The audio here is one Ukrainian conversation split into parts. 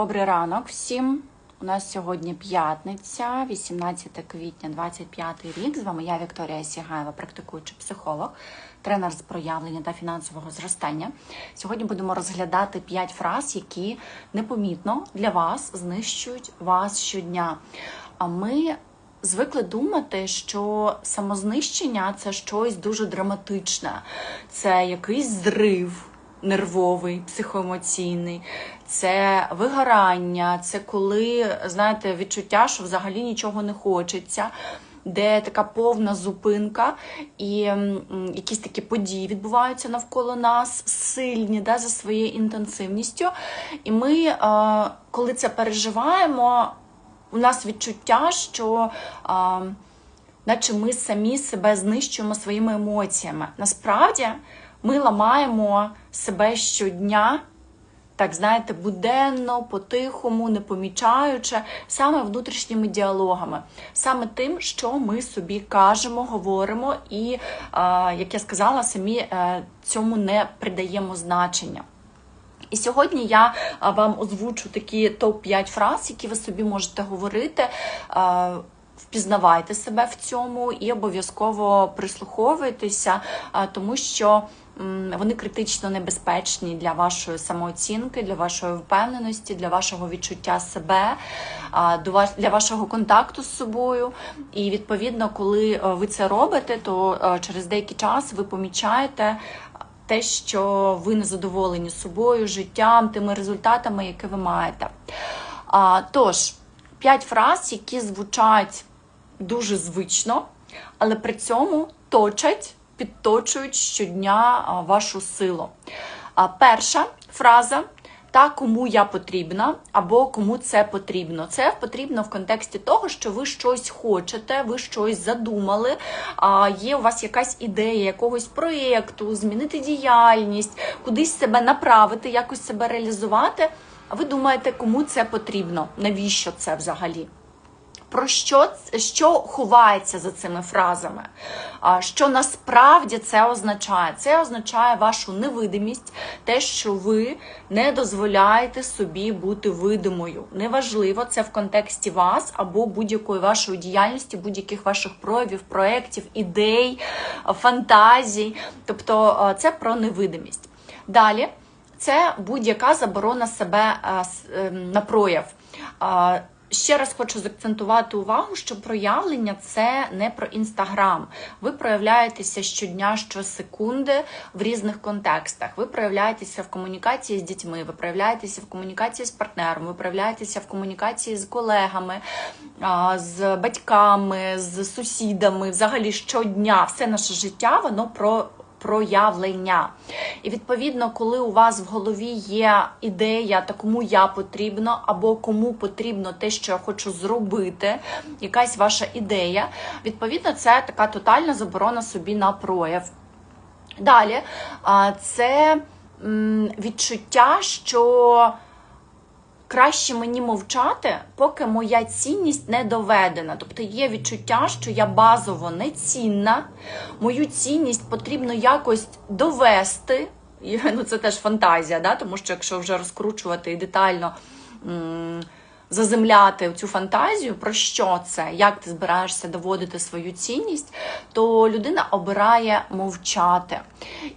Добрий ранок всім. У нас сьогодні п'ятниця, 18 квітня, 25 рік. З вами я, Вікторія Сігаєва, практикуючий психолог, тренер з проявлення та фінансового зростання. Сьогодні будемо розглядати 5 фраз, які непомітно для вас знищують вас щодня. А ми звикли думати, що самознищення це щось дуже драматичне, це якийсь зрив нервовий, психоемоційний, це вигорання, це коли, знаєте, відчуття, що взагалі нічого не хочеться. Де така повна зупинка, і якісь такі події відбуваються навколо нас, сильні да, за своєю інтенсивністю. І ми, е, коли це переживаємо, у нас відчуття, що е, наче ми самі себе знищуємо своїми емоціями. Насправді ми ламаємо себе щодня, так знаєте, буденно, по-тихому, не помічаючи, саме внутрішніми діалогами, саме тим, що ми собі кажемо, говоримо, і, е, як я сказала, самі е, цьому не придаємо значення. І сьогодні я вам озвучу такі топ-5 фраз, які ви собі можете говорити. Впізнавайте себе в цьому і обов'язково прислуховуйтеся, тому що вони критично небезпечні для вашої самооцінки, для вашої впевненості, для вашого відчуття себе, для вашого контакту з собою. І відповідно, коли е, ви це робите, то е, через деякий час ви помічаєте те, що ви не задоволені собою, життям, тими результатами, які ви маєте. А, тож, п'ять фраз, які звучать дуже звично, але при цьому точать, підточують щодня вашу силу. Перша фраза. Та кому я потрібна, або кому це потрібно. Це потрібно в контексті того, що ви щось хочете, ви щось задумали. Є у вас якась ідея якогось проєкту, змінити діяльність, кудись себе направити, якось себе реалізувати. А ви думаєте, кому це потрібно? Навіщо це взагалі? Про що, що ховається за цими фразами? Що насправді це означає? Це означає вашу невидимість, те, що ви не дозволяєте собі бути видимою. Неважливо, це в контексті вас або будь-якої вашої діяльності, будь-яких ваших проявів, проєктів, ідей, фантазій. Тобто це про невидимість. Далі це будь-яка заборона себе ем, на прояв. Ще раз хочу заакцентувати увагу, що проявлення це не про інстаграм. Ви проявляєтеся щодня, щосекунди в різних контекстах. Ви проявляєтеся в комунікації з дітьми, ви проявляєтеся в комунікації з партнером, ви проявляєтеся в комунікації з колегами, з батьками, з сусідами. Взагалі щодня все наше життя воно про проявлення. І відповідно, коли у вас в голові є ідея, та кому я потрібно, або кому потрібно те, що я хочу зробити, якась ваша ідея, відповідно, це така тотальна заборона собі на прояв. Далі, це відчуття, що краще мені мовчати, поки моя цінність не доведена. Тобто є відчуття, що я базово не цінна, мою цінність потрібно якось довести. І, ну, це теж фантазія, да? тому що якщо вже розкручувати і детально. Заземляти цю фантазію, про що це, як ти збираєшся доводити свою цінність, то людина обирає мовчати.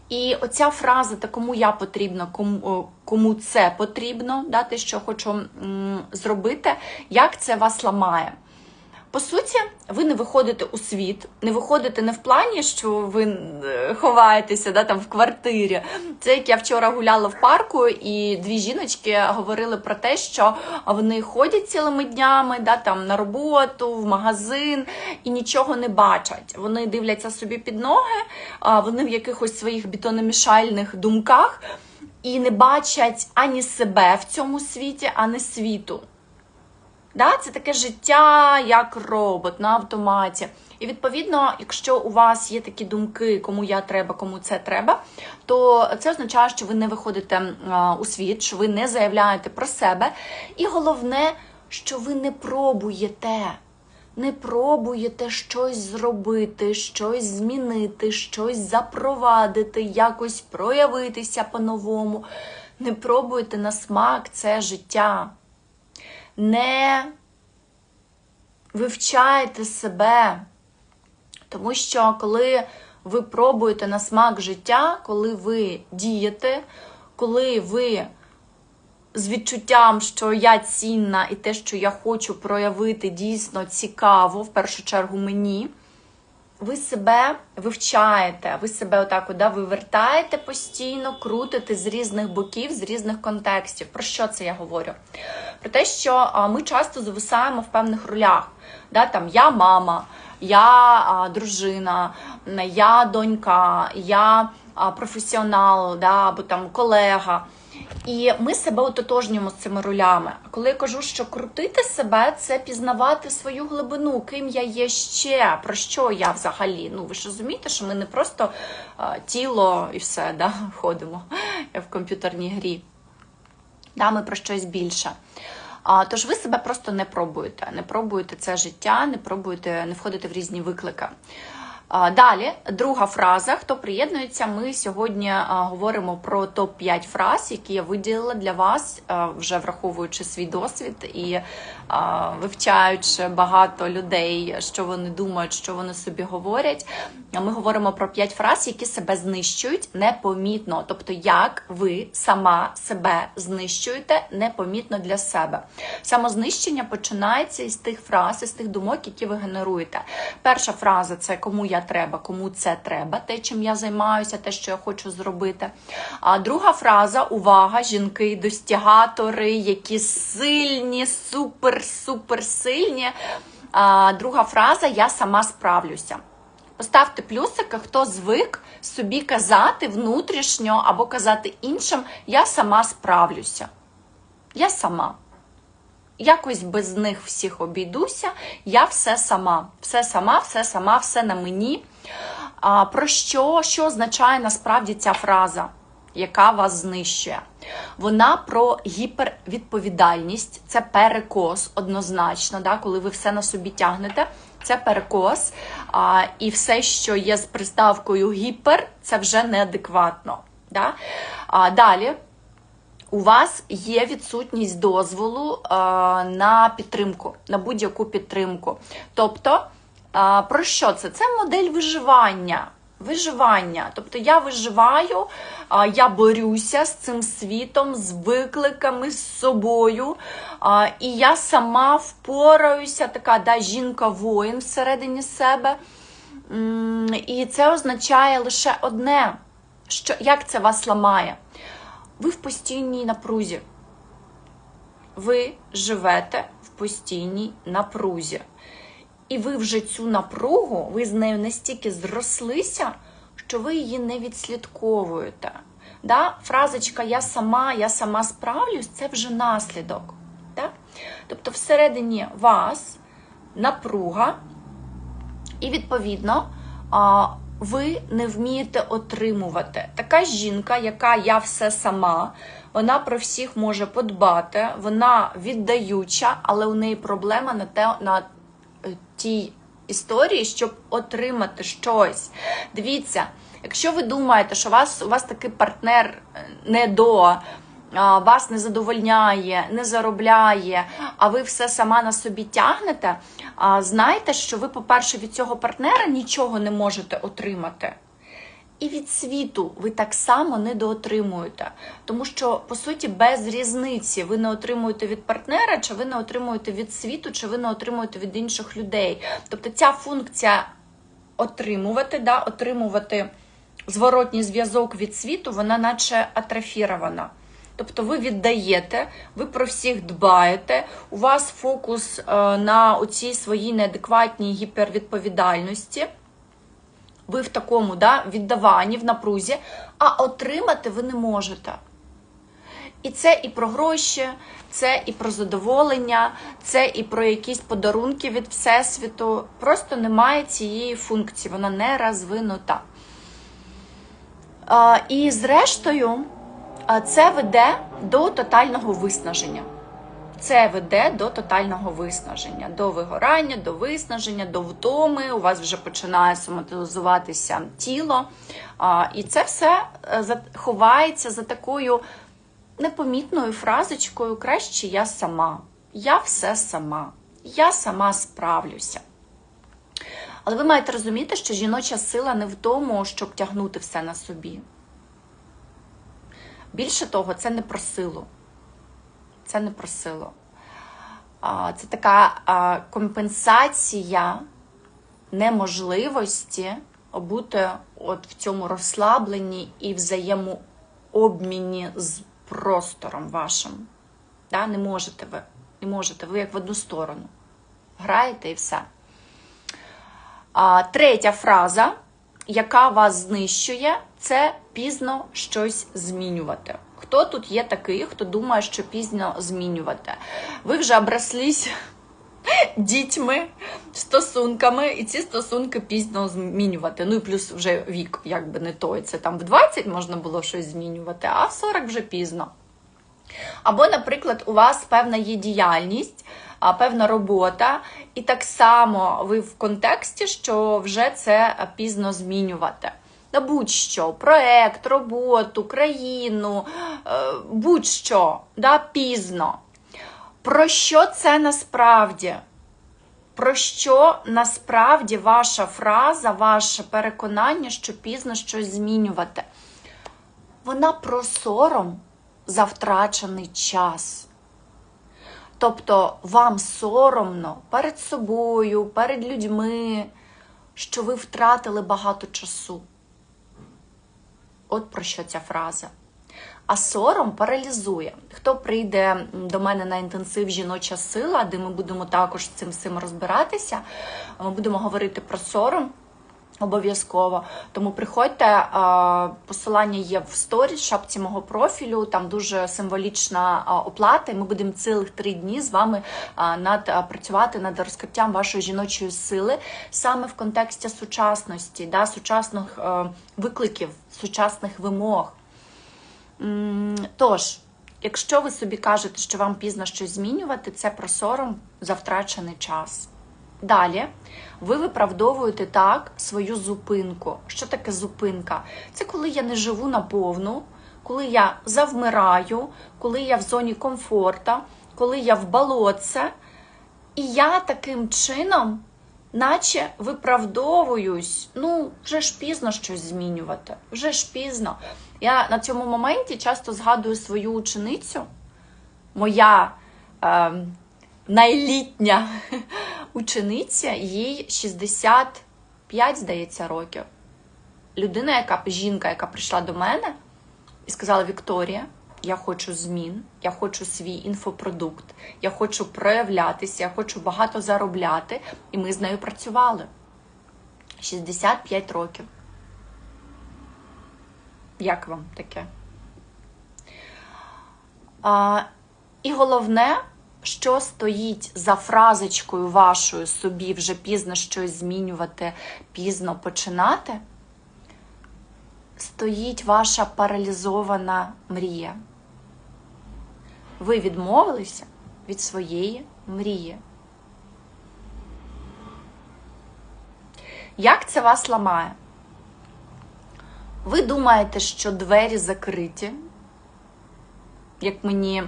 І оця фраза, та кому я потрібна, кому, кому це потрібно, да, те, що хочу м, зробити, як це вас ламає. По суті, ви не виходите у світ, не виходите не в плані, що ви е, ховаєтеся да, там в квартирі. Це як я вчора гуляла в парку, і дві жіночки говорили про те, що вони ходять цілими днями, да, там на роботу, в магазин і нічого не бачать. Вони дивляться собі під ноги, вони в якихось своїх бетономішальних думках і не бачать ані себе в цьому світі, ані світу. Да? Це таке життя як робот на автоматі. І відповідно, якщо у вас є такі думки, кому я треба, кому це треба, то це означає, що ви не виходите у світ, що ви не заявляєте про себе. І головне, що ви не пробуєте. Не пробуєте щось зробити, щось змінити, щось запровадити, якось проявитися по-новому. Не пробуєте на смак це життя. Не вивчаєте себе. Тому що коли ви пробуєте на смак життя, коли ви дієте, коли ви з відчуттям, що я цінна і те, що я хочу проявити, дійсно цікаво, в першу чергу мені, ви себе вивчаєте, ви себе отак от, да, вивертаєте постійно, крутите з різних боків, з різних контекстів. Про що це я говорю? Про те, що ми часто зависаємо в певних ролях. Да, там, я мама, я дружина, я донька, я професіонал, да, або там колега. І ми себе ототожнюємо з цими ролями. Коли я кажу, що крутити себе, це пізнавати свою глибину, ким я є ще, про що я взагалі. Ну ви ж розумієте, що ми не просто а, тіло і все да, ходимо в комп'ютерній грі. Да, ми про щось більше. А, тож ви себе просто не пробуєте. Не пробуєте це життя, не пробуєте, не входите в різні виклики. Далі, друга фраза. Хто приєднується, ми сьогодні говоримо про топ-5 фраз, які я виділила для вас, вже враховуючи свій досвід і вивчаючи багато людей, що вони думають, що вони собі говорять. Ми говоримо про 5 фраз, які себе знищують непомітно. Тобто, як ви сама себе знищуєте непомітно для себе. Самознищення починається із тих фраз, із тих думок, які ви генеруєте. Перша фраза це кому я треба, кому це треба, те, чим я займаюся, те, що я хочу зробити. А друга фраза увага, жінки, достігатори, які сильні, супер-супер сильні. А, друга фраза я сама справлюся. Поставте плюсики, хто звик собі казати внутрішньо або казати іншим, я сама справлюся. Я сама. Якось без них всіх обійдуся, я все сама. Все сама, все сама, все на мені. А, Про що, що означає насправді ця фраза, яка вас знищує? Вона про гіпервідповідальність, це перекос однозначно, да, коли ви все на собі тягнете. Це перекос, а, і все, що є з приставкою гіпер, це вже неадекватно. Да? А, Далі у вас є відсутність дозволу на підтримку, на будь-яку підтримку. Тобто, про що це? Це модель виживання. Виживання. Тобто я виживаю, я борюся з цим світом, з викликами, з собою. І я сама впораюся, така да, жінка-воїн всередині себе. І це означає лише одне, що як це вас ламає. Ви в постійній напрузі. Ви живете в постійній напрузі. І ви вже цю напругу, ви з нею настільки зрослися, що ви її не відслідковуєте. Да? Фразочка Я сама, я сама справлюсь це вже наслідок. Да? Тобто, всередині вас напруга, і, відповідно, ви не вмієте отримувати. Така жінка, яка я все сама, вона про всіх може подбати, вона віддаюча, але у неї проблема на те, на е, тій історії, щоб отримати щось. Дивіться, якщо ви думаєте, що вас, у вас такий партнер е, не до. Вас не задовольняє, не заробляє, а ви все сама на собі тягнете. Знайте, що ви, по-перше, від цього партнера нічого не можете отримати. І від світу ви так само не доотримуєте. Тому що, по суті, без різниці ви не отримуєте від партнера, чи ви не отримуєте від світу, чи ви не отримуєте від інших людей. Тобто ця функція отримувати, да, отримувати зворотній зв'язок від світу, вона наче атрофірована. Тобто ви віддаєте, ви про всіх дбаєте, у вас фокус е, на оцій своїй неадекватній гіпервідповідальності. Ви в такому да, віддаванні, в напрузі, а отримати ви не можете. І це і про гроші, це і про задоволення, це і про якісь подарунки від Всесвіту. Просто немає цієї функції, вона не розвинута. А, І зрештою, це веде до тотального виснаження. Це веде до тотального виснаження, до вигорання, до виснаження, до втоми. У вас вже починає соматизуватися тіло. І це все е, ховається за такою непомітною фразочкою Краще я сама. я все сама, я сама справлюся. Але ви маєте розуміти, що жіноча сила не в тому, щоб тягнути все на собі. Більше того, це не про силу. Це не про силу. Це така компенсація неможливості бути от в цьому розслабленні і взаємообміні з простором вашим. Да? Не можете ви. Не можете, ви як в одну сторону. Граєте і все. Третя фраза, яка вас знищує, це пізно щось змінювати. Хто тут є такий, хто думає, що пізно змінювати? Ви вже оброслись дітьми, стосунками, і ці стосунки пізно змінювати. Ну і плюс вже вік, якби не той. Це там в 20 можна було щось змінювати, а в 40 вже пізно. Або, наприклад, у вас певна є діяльність, певна робота, і так само ви в контексті, що вже це пізно змінювати. Та будь-що, проект, роботу, країну, е, будь-що, да, пізно. Про що це насправді? Про що насправді ваша фраза, ваше переконання, що пізно щось змінювати? Вона про сором за втрачений час. Тобто вам соромно перед собою, перед людьми, що ви втратили багато часу. От про що ця фраза. А сором паралізує. Хто прийде до мене на інтенсив жіноча сила, де ми будемо також цим всім розбиратися, ми будемо говорити про сором. Обов'язково. Тому приходьте, посилання є в сторіс, шапці мого профілю, там дуже символічна оплата, і ми будемо цілих три дні з вами над працювати над розкриттям вашої жіночої сили саме в контексті сучасності, да, сучасних викликів, сучасних вимог. Тож, якщо ви собі кажете, що вам пізно щось змінювати, це про сором за втрачений час. Далі ви виправдовуєте так свою зупинку. Що таке зупинка? Це коли я не живу наповну, коли я завмираю, коли я в зоні комфорта, коли я в болотце, і я таким чином, наче виправдовуюсь, ну, вже ж пізно щось змінювати, вже ж пізно. Я на цьому моменті часто згадую свою ученицю, моя. Е, найлітня учениця, їй 65, здається, років. Людина, яка жінка, яка прийшла до мене і сказала: Вікторія, я хочу змін, я хочу свій інфопродукт, я хочу проявлятися, я хочу багато заробляти. І ми з нею працювали. 65 років. Як вам таке? А, І головне що стоїть за фразочкою вашою собі вже пізно щось змінювати, пізно починати, стоїть ваша паралізована мрія. Ви відмовилися від своєї мрії. Як це вас ламає? Ви думаєте, що двері закриті, як мені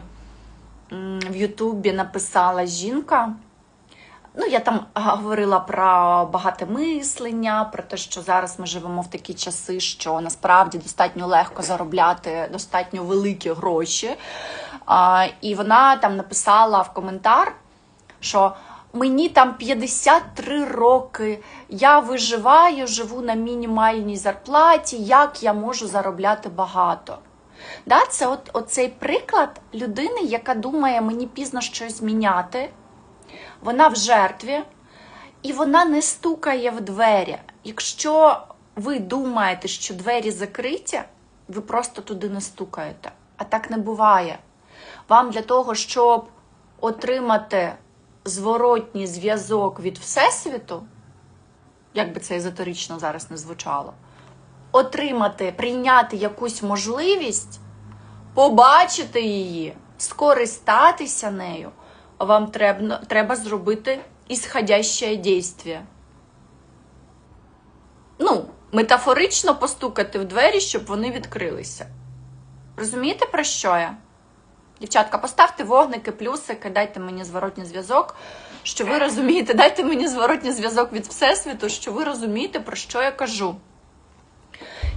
в Ютубі написала жінка. Ну, я там говорила про багате мислення, про те, що зараз ми живемо в такі часи, що насправді достатньо легко заробляти достатньо великі гроші. І вона там написала в коментар, що мені там 53 роки, я виживаю, живу на мінімальній зарплаті, як я можу заробляти багато. Да, Це от, оцей приклад людини, яка думає, мені пізно щось міняти. Вона в жертві, і вона не стукає в двері. Якщо ви думаєте, що двері закриті, ви просто туди не стукаєте. А так не буває. Вам для того, щоб отримати зворотній зв'язок від Всесвіту, як би це езотерично зараз не звучало отримати, прийняти якусь можливість, побачити її, скористатися нею, вам треба, треба зробити ісходяще дійство. Ну, метафорично постукати в двері, щоб вони відкрилися. Розумієте, про що я? Дівчатка, поставте вогники, плюсики, дайте мені зворотній зв'язок, що ви розумієте, дайте мені зворотній зв'язок від Всесвіту, що ви розумієте, про що я кажу.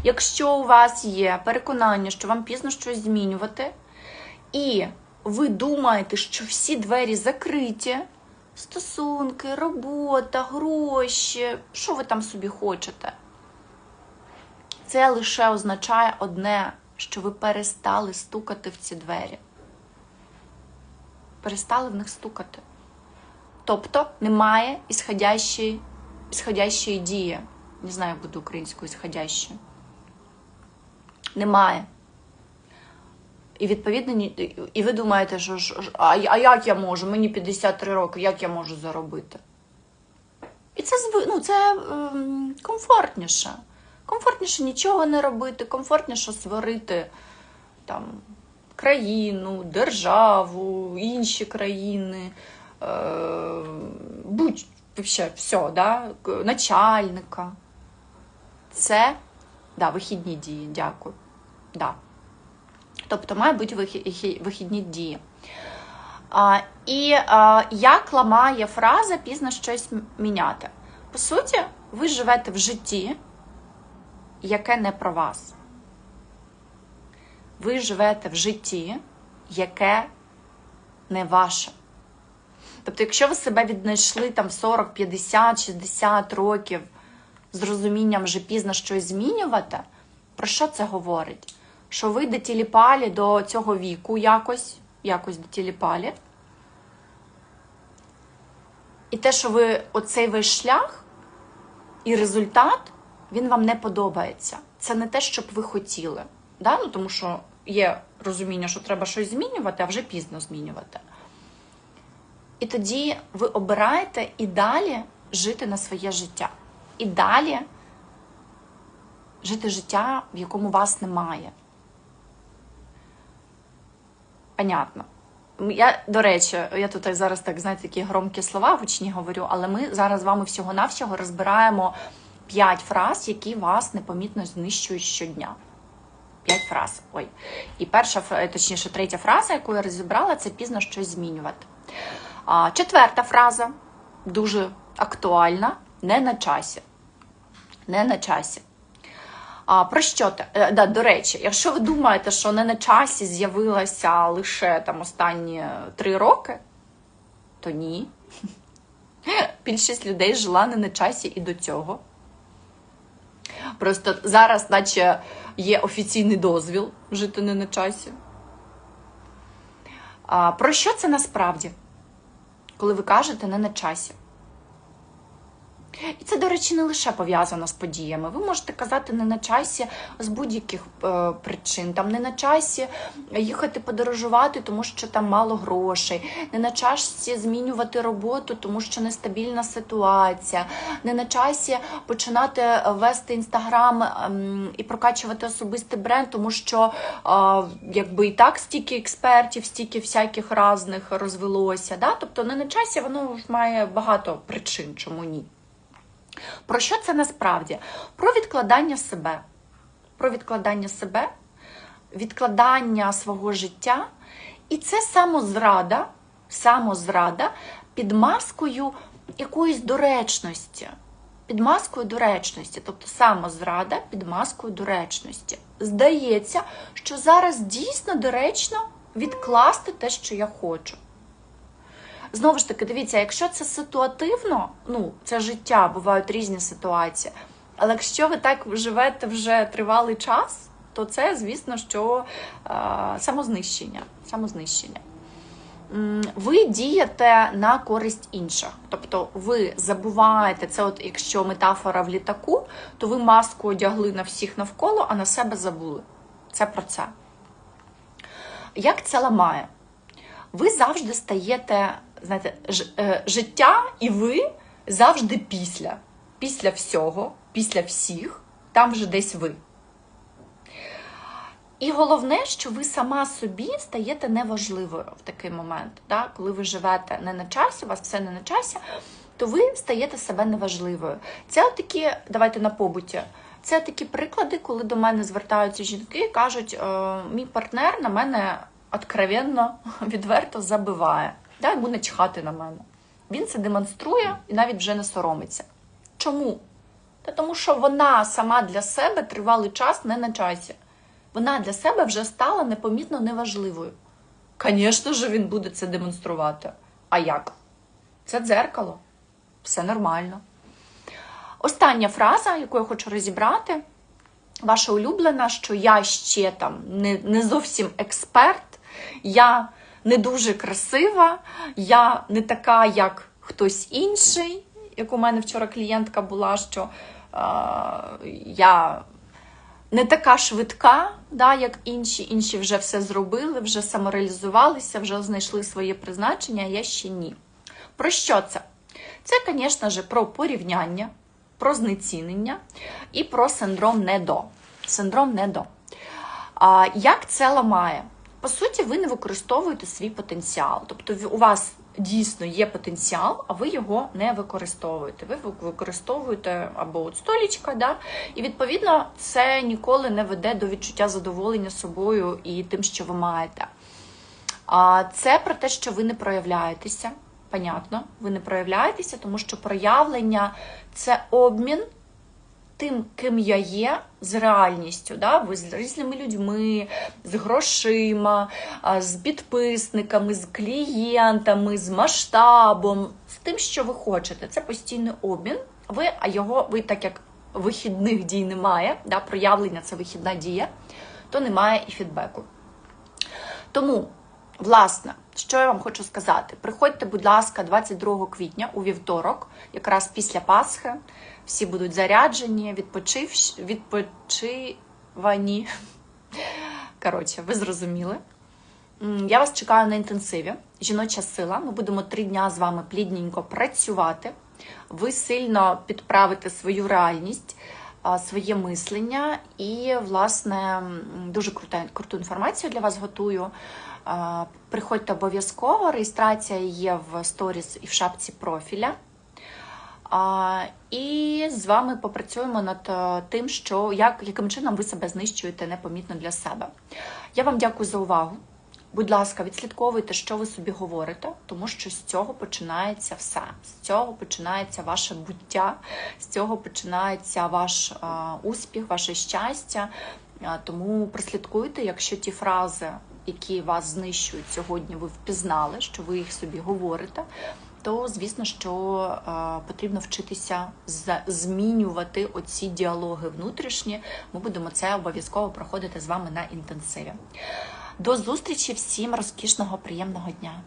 Якщо у вас є переконання, що вам пізно щось змінювати, і ви думаєте, що всі двері закриті, стосунки, робота, гроші, що ви там собі хочете, це лише означає одне, що ви перестали стукати в ці двері. Перестали в них стукати. Тобто немає ісходящої, ісходящої дії. Не знаю, як буде українською ісходящою. Немає. І відповідно, і ви думаєте, що а, а як я можу? Мені 53 роки, як я можу заробити? І це ну, це ем, комфортніше. Комфортніше нічого не робити, комфортніше створити там, країну, державу, інші країни, е, будь вообще все, да? начальника. Це да, вихідні дії, дякую. Да. Тобто має бути вихідні дії. А, і а, як ламає фраза пізно щось міняти? По суті, ви живете в житті, яке не про вас. Ви живете в житті, яке не ваше. Тобто, якщо ви себе віднайшли там 40, 50, 60 років з розумінням вже пізно щось змінювати, про що це говорить? Що ви дотіліпалі до цього віку якось, якось дотіліпалі. І те, що ви оцей весь шлях і результат, він вам не подобається. Це не те, що б ви хотіли. Да? Ну, тому що є розуміння, що треба щось змінювати, а вже пізно змінювати. І тоді ви обираєте і далі жити на своє життя. І далі жити життя, в якому вас немає. Понятно. Я, до речі, я тут зараз так, знаєте, такі громкі слова гучні говорю, але ми зараз з вами всього-навсього розбираємо п'ять фраз, які вас непомітно знищують щодня. П'ять фраз. Ой. І перша, фра- точніше, третя фраза, яку я розібрала, це пізно щось змінювати. А, четверта фраза дуже актуальна, не на часі. Не на часі. А, про що? Е, да, до речі, якщо ви думаєте, що не на часі з'явилася лише там останні три роки, то ні. Більшість людей жила не на часі і до цього. Просто зараз, наче є офіційний дозвіл жити не на часі. А, про що це насправді? Коли ви кажете не на часі? І це, до речі, не лише пов'язано з подіями. Ви можете казати не на часі з будь-яких е, причин. Там не на часі їхати подорожувати, тому що там мало грошей, не на часі змінювати роботу, тому що нестабільна ситуація, не на часі починати вести інстаграм ем, і прокачувати особистий бренд, тому що е, якби і так стільки експертів, стільки всяких різних розвелося. Да? Тобто не на часі воно має багато причин, чому ні. Про що це насправді? Про відкладання себе. Про відкладання себе, відкладання свого життя. І це самозрада, самозрада під маскою якоїсь доречності. Під маскою доречності, тобто самозрада під маскою доречності. Здається, що зараз дійсно доречно відкласти те, що я хочу. Знову ж таки, дивіться, якщо це ситуативно, ну, це життя, бувають різні ситуації. Але якщо ви так живете вже тривалий час, то це, звісно, що е, самознищення. самознищення. Ви дієте на користь інших. Тобто ви забуваєте, це от якщо метафора в літаку, то ви маску одягли на всіх навколо, а на себе забули. Це про це. Як це ламає? ви завжди стаєте, знаєте, ж, е, життя і ви завжди після. Після всього, після всіх, там вже десь ви. І головне, що ви сама собі стаєте неважливою в такий момент. Да? Коли ви живете не на часі, у вас все не на часі, то ви стаєте себе неважливою. Це такі, давайте на побуті. Це такі приклади, коли до мене звертаються жінки і кажуть, «Е, мій партнер на мене откровенно, відверто забиває. Да, йому не чхати на мене. Він це демонструє і навіть вже не соромиться. Чому? Та тому що вона сама для себе тривалий час не на часі. Вона для себе вже стала непомітно неважливою. Звісно ж, він буде це демонструвати. А як? Це дзеркало. Все нормально. Остання фраза, яку я хочу розібрати, ваша улюблена, що я ще там не, не зовсім експерт, я не дуже красива, я не така, як хтось інший. Як у мене вчора клієнтка була, що е, я не така швидка, да, як інші. Інші вже все зробили, вже самореалізувалися, вже знайшли своє призначення, а я ще ні. Про що це? Це, звісно ж, про порівняння, про знецінення і про синдром недо. Синдром недо. А, як це ламає? По суті, ви не використовуєте свій потенціал. Тобто у вас дійсно є потенціал, а ви його не використовуєте. Ви використовуєте або от столічка, да? і відповідно це ніколи не веде до відчуття задоволення собою і тим, що ви маєте. А це про те, що ви не проявляєтеся. Понятно, ви не проявляєтеся, тому що проявлення це обмін тим, ким я є, з реальністю. Да? З різними людьми, з грошима, з підписниками, з клієнтами, з масштабом, з тим, що ви хочете. Це постійний обмін. Ви, а його, ви так як вихідних дій немає, да? проявлення це вихідна дія, то немає і фідбеку. Тому. Власне, що я вам хочу сказати? Приходьте, будь ласка, 22 квітня у вівторок, якраз після Пасхи. Всі будуть заряджені, відпочив... відпочивані. Коротше, ви зрозуміли. Я вас чекаю на інтенсиві. Жіноча сила. Ми будемо три дня з вами плідненько працювати. Ви сильно підправите свою реальність, своє мислення і, власне, дуже крута, круту інформацію для вас готую. Приходьте обов'язково. Реєстрація є в сторіс і в шапці профіля. І з вами попрацюємо над е, тим, що як, яким чином ви себе знищуєте непомітно для себе. Я вам дякую за увагу. Будь ласка, відслідковуйте, що ви собі говорите, тому що з цього починається все. З цього починається ваше буття, з цього починається ваш успіх, ваше щастя. Тому прослідкуйте, якщо ті фрази, які вас знищують сьогодні, ви впізнали, що ви їх собі говорите. То звісно, що е, потрібно вчитися змінювати оці діалоги внутрішні. Ми будемо це обов'язково проходити з вами на інтенсиві. До зустрічі всім розкішного, приємного дня!